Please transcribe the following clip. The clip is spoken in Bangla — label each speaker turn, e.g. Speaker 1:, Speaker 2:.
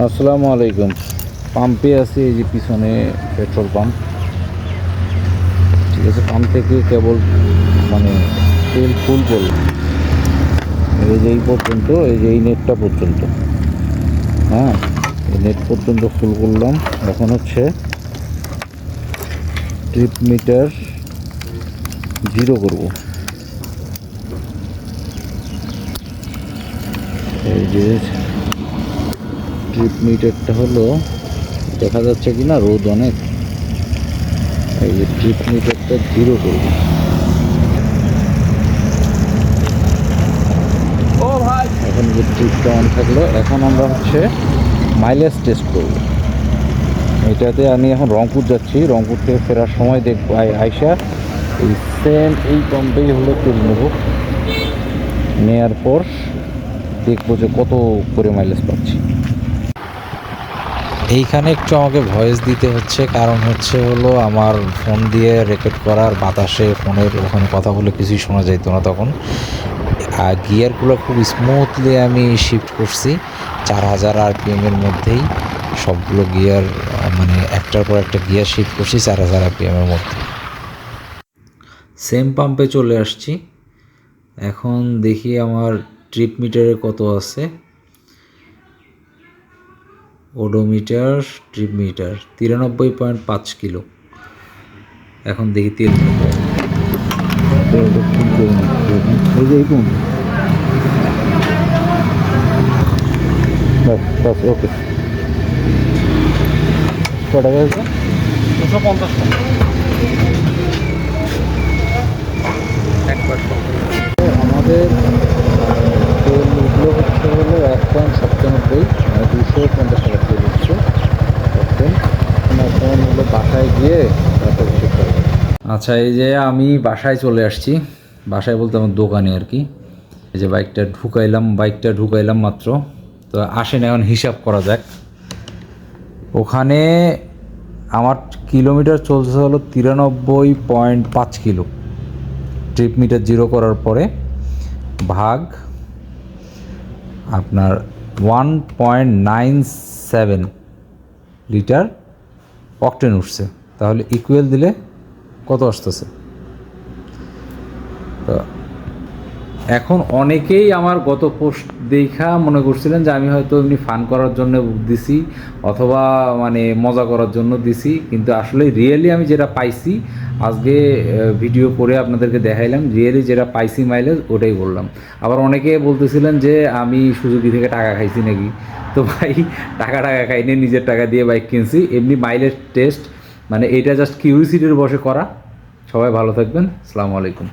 Speaker 1: আসসালামু আলাইকুম। পাম্পে আছে, এই যে পিছনে পেট্রোল পাম্প। ঠিক আছে, পাম্প থেকে কেবল মানে তেল ফুল করল এই যে এই পর্যন্ত, এই যে এই নেটটা পর্যন্ত। হ্যাঁ এই নেট পর্যন্ত ফুল করলাম। এখন হচ্ছে ট্রিপ মিটার জিরো করব। এই যে ট্রিপ মিটারটা হলো দেখা যাচ্ছে কি না রোদ অনেক। এই যে ট্রিপ মিটারটা জিরো করব। এখন যে ট্রিপটা অন থাকল এখন আমরা হচ্ছে মাইলেজ টেস্ট করব। এটাতে আমি এখন রংপুর যাচ্ছি রংপুর থেকে ফেরার সময় দেখব। আইসা এই সেম এই পাম্পেই হলো তেল নেব। নেওয়ার পর দেখব যে কত করে মাইলেজ পাচ্ছি। এইখানে একটু আমাকে ভয়েস দিতে হচ্ছে, কারণ হচ্ছে হলো আমার ফোন দিয়ে রেকর্ড করার বাতাসে ফোনের ওখানে কথা বলে কিছুই শোনা যাইতো না তখন। আর গিয়ারগুলো খুব স্মুথলি আমি শিফট করছি, চার হাজার আর আরপিএমের মধ্যেই। সবগুলো গিয়ার মানে একটার পর একটা গিয়ার শিফট করছি চার হাজার আর আরপিএমের মধ্যে। সেম পাম্পে চলে আসছি। এখন দেখি আমার ট্রিপ মিটারে কত আছে। ওডোমিটার ট্রিপ মিটার তিরানব্বই পয়েন্ট পাঁচ কিলো। এখন দেখি তেল ওকে। ক হয়েছে?
Speaker 2: দুশো পঞ্চাশ টাকা।
Speaker 1: আমাদের তেল উঠল হচ্ছে হলো এক পয়েন্ট সপ্তানব্বই মানে দুশো পঞ্চাশ টাকা তেল উঠছে এখন এখন হলো বাসায় গিয়ে তারপর হিসেব করব আচ্ছা এই যে আমি বাসায় চলে আসছি। বাসায় বলতে আমার দোকানে আর কি। এই যে বাইকটা ঢুকাইলাম বাইকটা ঢুকাইলাম মাত্র। তো আসেন, এখন হিসাব করা যাক। ওখানে আমার কিলোমিটার চলছে হলো তিরানব্বই পয়েন্ট পাঁচ কিলো। ট্রিপ মিটার জিরো করার পরে ভাগ আপনার one point nine seven litre octane উঠছে। তাহলে ইকুয়েল দিলে কত আসতেছে? এখন অনেকেই আমার গত পোস্ট দেখা মনে করছিলেন যে আমি হয়তো এমনি ফান করার জন্য দিছি, অথবা মানে মজা করার জন্য দিছি, কিন্তু আসলে রিয়েলি আমি যেটা পাইছি, আজকে ভিডিও করে আপনাদেরকে দেখাইলাম রিয়েলি যেটা পাইছি মাইলেজ ওটাই বললাম। আবার অনেকে বলতেছিলেন যে আমি সুজুকি থেকে টাকা খাইছি নাকি? তো ভাই, টাকা টাকা খাইনি, নিজের টাকা দিয়ে বাইক কিনছি, এমনি মাইলেজ টেস্ট মানে এটা জাস্ট কিউরিসিটির বসে করা। সবাই ভালো থাকবেন। আসসালামু আলাইকুম।